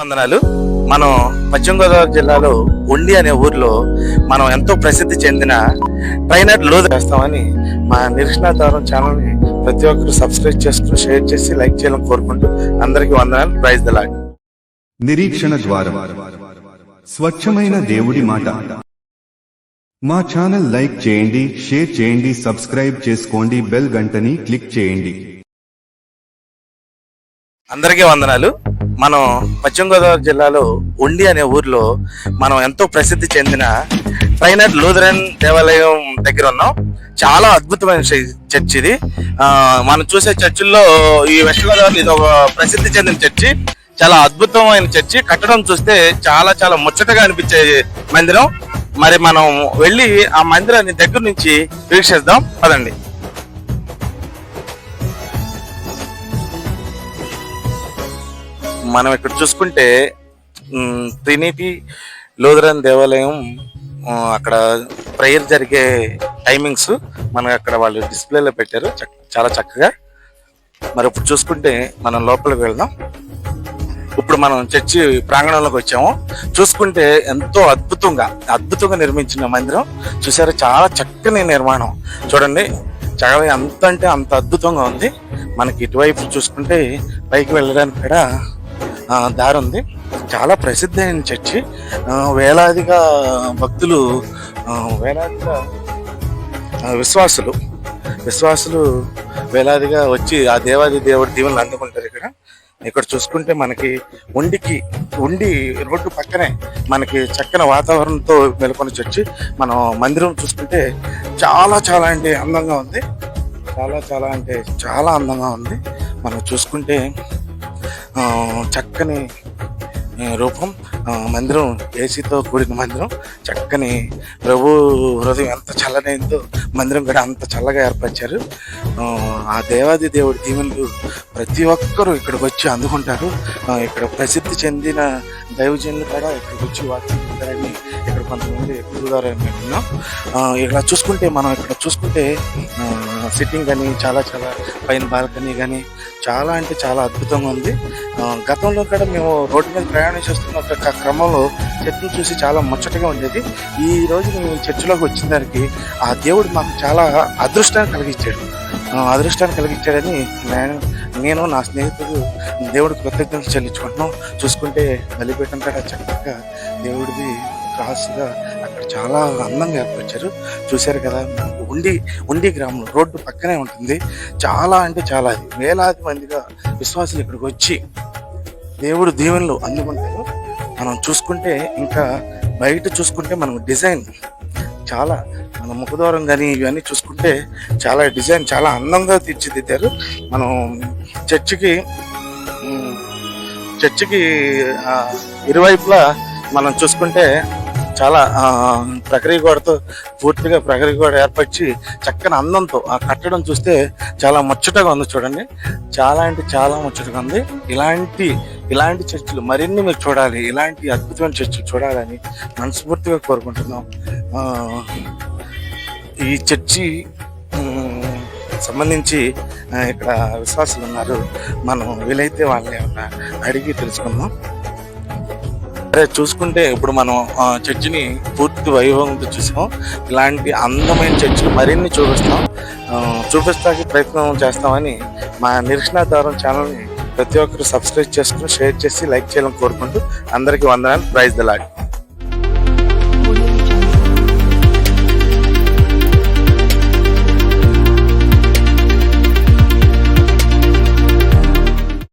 వందనాలు. మనం పశ్చిమ గోదావరి జిల్లాలో ఉండి అనే ఊర్లో మనం ఎంతో ప్రసిద్ధి చెందిన ట్రైనర్ లోదు చేస్తామని మా నిరీక్షణ ద్వారా ఛానల్ని ప్రతి ఒక్కరు సబ్స్క్రైబ్ చేసుకుని షేర్ చేసి లైక్ చేయాలని కోరుకుంటూ అందరికీ వందనాలు. ప్రైజ్ దలాగ్ నిరీక్షణ ద్వారం. స్వచ్ఛమైన దేవుడి మాట. మా ఛానల్ లైక్ చేయండి షేర్ చేయండి సబ్స్క్రైబ్ చేసుకోండి బెల్ గంటని క్లిక్ చేయండి. అందరికీ వందనాలు. మనం పశ్చిమ గోదావరి జిల్లాలో ఉండి అనే ఊర్లో మనం ఎంతో ప్రసిద్ధి చెందిన ట్రైనర్ లూథరన్ దేవాలయం దగ్గర ఉన్నాం. చాలా అద్భుతమైన చ- చర్చ్ ఇది. మనం చూసే చర్చిల్లో ఈ వెస్ట్ గోదావరి ఇది ఒక ప్రసిద్ధి చెందిన చర్చి. చాలా అద్భుతమైన చర్చి. కట్టడం చూస్తే చాలా చాలా ముచ్చటగా అనిపించే మందిరం. మరి మనం వెళ్ళి ఆ మందిరాన్ని దగ్గర నుంచి వీక్షిద్దాం. పదండి. మనం ఇక్కడ చూసుకుంటే మ్, ట్రినిటీ దేవాలయం అక్కడ ప్రేయర్ జరిగే టైమింగ్స్ మనకు అక్కడ వాళ్ళు డిస్ప్లేలో పెట్టారు. చాలా చక్కగా. మరి ఇప్పుడు చూసుకుంటే మనం లోపలికి వెళ్దాం. ఇప్పుడు మనం చర్చి ప్రాంగణంలోకి వచ్చాము. చూసుకుంటే ఎంతో అద్భుతంగా అద్భుతంగా నిర్మించిన మందిరం. చూసారా? చాలా చక్కని నిర్మాణం. చూడండి చాలా ఎంత అంటే అంత అద్భుతంగా ఉంది. మనకి ఇటువైపు చూసుకుంటే పైకి వెళ్ళడానికి కూడా దారి ఉంది. చాలా ప్రసిద్ధి అయిన చర్చి వేలాదిగా భక్తులు వేలాదిగా విశ్వాసులు విశ్వాసులు వేలాదిగా వచ్చి ఆ దేవాది దేవుడి దీవెనలు అందుకుంటారు ఇక్కడ. ఇక్కడ చూసుకుంటే మనకి ఉండికి ఉండి రోడ్డు పక్కనే మనకి చక్కని వాతావరణంతో నెలకొని చర్చి. మనం మందిరం చూసుకుంటే చాలా చాలా అంటే అందంగా ఉంది. చాలా చాలా అంటే చాలా అందంగా ఉంది. మనం చూసుకుంటే చక్కని రూపం మందిరం ఏసీతో కూడిన మందిరం చక్కని ప్రభు హృదయం ఎంత చల్లనైందో మందిరం కూడా అంత చల్లగా ఏర్పరిచారు. ఆ, దేవాది దేవుడి దీవెనలు ప్రతి ఒక్కరూ ఇక్కడికి వచ్చి అందుకుంటారు. ఇక్కడ ప్రసిద్ధి చెందిన దైవజనులు కూడా ఇక్కడికి వచ్చి వాక్యం ఇక్కడ కొంతమంది ఎక్కువ మేము విన్నాం. ఇక్కడ చూసుకుంటే మనం ఇక్కడ చూసుకుంటే సిట్టింగ్ కానీ చాలా చాలా పైన బాల్కనీ కానీ చాలా అంటే చాలా అద్భుతంగా ఉంది. గతంలో కూడా మేము రోడ్డు మీద ప్రయాణం చేస్తున్న ఒక క్రమంలో చర్చిని చూసి చాలా ముచ్చటగా ఉండేది. ఈ రోజు మేము చర్చిలోకి వచ్చిన దానికి ఆ దేవుడు మాకు చాలా అదృష్టాన్ని కలిగించాడు. అదృష్టాన్ని కలిగించాడని నేను నేను నా స్నేహితుడు దేవుడికి కృతజ్ఞతలు చెల్లించుకుంటున్నాం. చూసుకుంటే బలిపీఠం కూడా చక్కగా దేవుడిది క్రాస్గా అక్కడ చాలా అందంగా ఏర్పరిచారు. చూశారు కదా ఉండి ఉండి గ్రామం రోడ్డు పక్కనే ఉంటుంది. చాలా అంటే చాలా వేలాది మందిగా విశ్వాసులు ఇక్కడికి వచ్చి దేవుడు దీవెనలు అందుకుంటారు. మనం చూసుకుంటే ఇంకా బయట చూసుకుంటే మనం డిజైన్ చాలా మన ముఖద్వారం కానీ ఇవన్నీ చూసుకుంటే చాలా డిజైన్ చాలా అందంగా తీర్చిదిద్దారు. మనం చర్చికి చర్చికి ఇరువైపులా మనం చూసుకుంటే చాలా ప్రక్రియ గోడతో పూర్తిగా ప్రక్రియ గోడ ఏర్పరిచి చక్కని అందంతో ఆ కట్టడం చూస్తే చాలా ముచ్చటగా ఉంది చూడండి. చాలా అంటే చాలా ముచ్చటగా ఉంది. ఇలాంటి ఇలాంటి చర్చిలు మరిన్ని మీరు చూడాలి. ఇలాంటి అద్భుతమైన చర్చిలు చూడాలని మనస్ఫూర్తిగా కోరుకుంటున్నాం. ఈ చర్చి సంబంధించి ఇక్కడ విశ్వాసులు ఉన్నారు. మనం వీలైతే వాళ్ళని ఏమన్నా అడిగి తెలుసుకుందాం. అదే చూసుకుంటే ఇప్పుడు మనం ఆ, చర్చిని పూర్తి వైభవంతో చూసాం ఇలాంటి అందమైన చర్చిలు మరిన్ని చూపిస్తాం. చూపిస్తానికి ప్రయత్నం చేస్తామని మా నిరీక్షణ ద్వారా ఛానల్ని ప్రతి ఒక్కరు సబ్స్క్రైబ్ చేసుకుని షేర్ చేసి లైక్ చేయాలని కోరుకుంటూ అందరికీ వందనాలు. Praise the